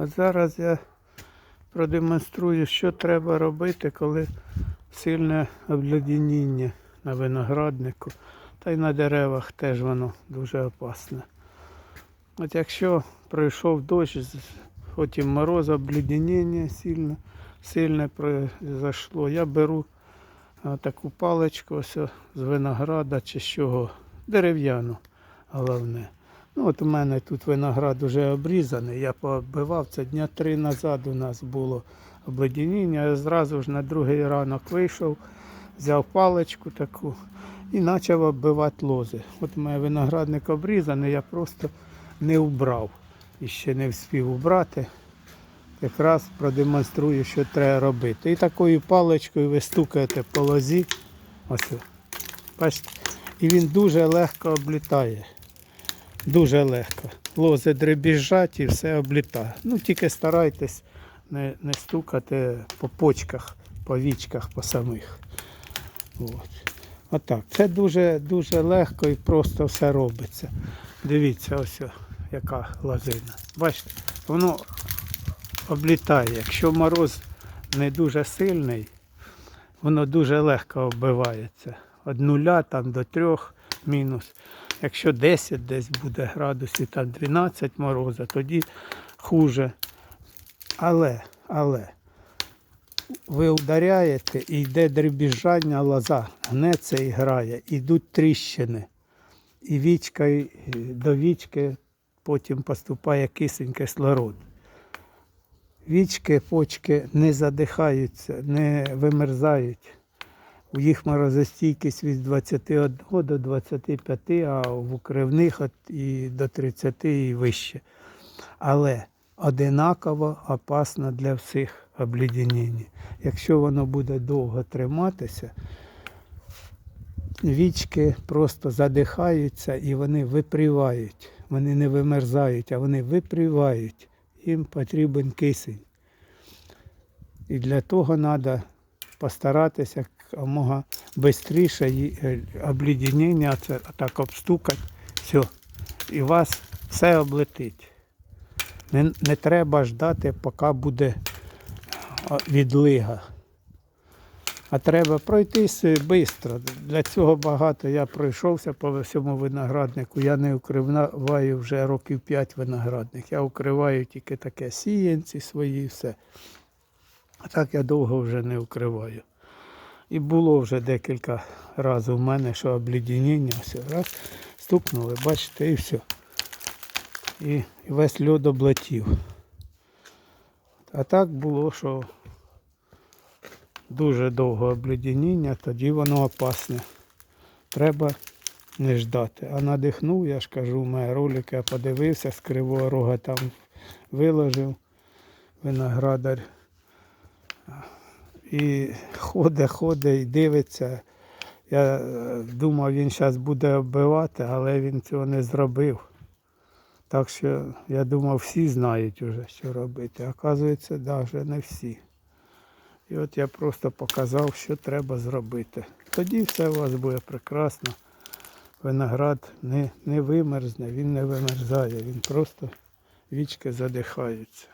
От зараз я продемонструю, що треба робити, коли сильне обледеніння на винограднику. Та й на деревах теж воно дуже опасне. От якщо пройшов дощ, і мороз, обледеніння сильне, сильне произошло, я беру таку паличку ось з винограда чи з чого, дерев'яну головне. Ну, от у мене тут виноград вже обрізаний, я пооббивав, це дня три назад у нас було обледеніння, я зразу ж на другий ранок вийшов, взяв паличку таку і почав оббивати лози. От у мене виноградник обрізаний, я просто не убрав. І ще не встиг убрати. Якраз продемонструю, що треба робити. І такою паличкою ви стукаєте по лозі. Ось. Бачите? І він дуже легко облітає. Дуже легко. Лози дребіжать і все облітає. Ну тільки старайтесь не, не стукати по почках, по вічках, по самих. От. Отак. Це дуже, дуже легко і просто все робиться. Дивіться, ось яка лозина. Бачите, воно облітає. Якщо мороз не дуже сильний, воно дуже легко оббивається. Від нуля там до трьох мінус. Якщо 10 десь буде градусів, там 12 мороза, тоді хуже. Але, але ви ударяєте і йде дребіжання лоза, гнеться і грає, ідуть тріщини. І вічка до вічки потім поступає кисень кислород. Вічки, почки не задихаються, не вимерзають. У їх морозостійкість від 21 до 25, а в укривних і до 30 і вище. Але одинаково опасно для всіх обледеніння. Якщо воно буде довго триматися, вічки просто задихаються і вони випрівають. Вони не вимерзають, а вони випрівають. Їм потрібен кисень. І для того треба постаратися якомога швидше обледеніння це так обстукати. Все. І вас все облетить. Не, не треба ждати, поки буде відлига. А треба пройтися швидко. Для цього багато я пройшовся по всьому винограднику. Я не укриваю вже років 5 виноградник. Я укриваю тільки таке сіянці свої і все. А так я довго вже не укриваю. І було вже декілька разів у мене, що обледеніння, все, раз, стукнули, бачите, і все. І, весь льод облетів. А так було, що дуже довго обледеніння, тоді воно опасне. Треба не ждати. А надихнув, я ж кажу, моє ролики, я подивився, з кривого рога там виложив виноградар. І ходить, ходить і дивиться. Я е, думав, він зараз буде оббивати, але він цього не зробив. Так що я думав, всі знають вже, що робити. Оказується, навіть не всі. І от я просто показав, що треба зробити. Тоді все у вас буде прекрасно. Виноград не, не вимерзне, він не вимерзає, він просто вічки задихаються.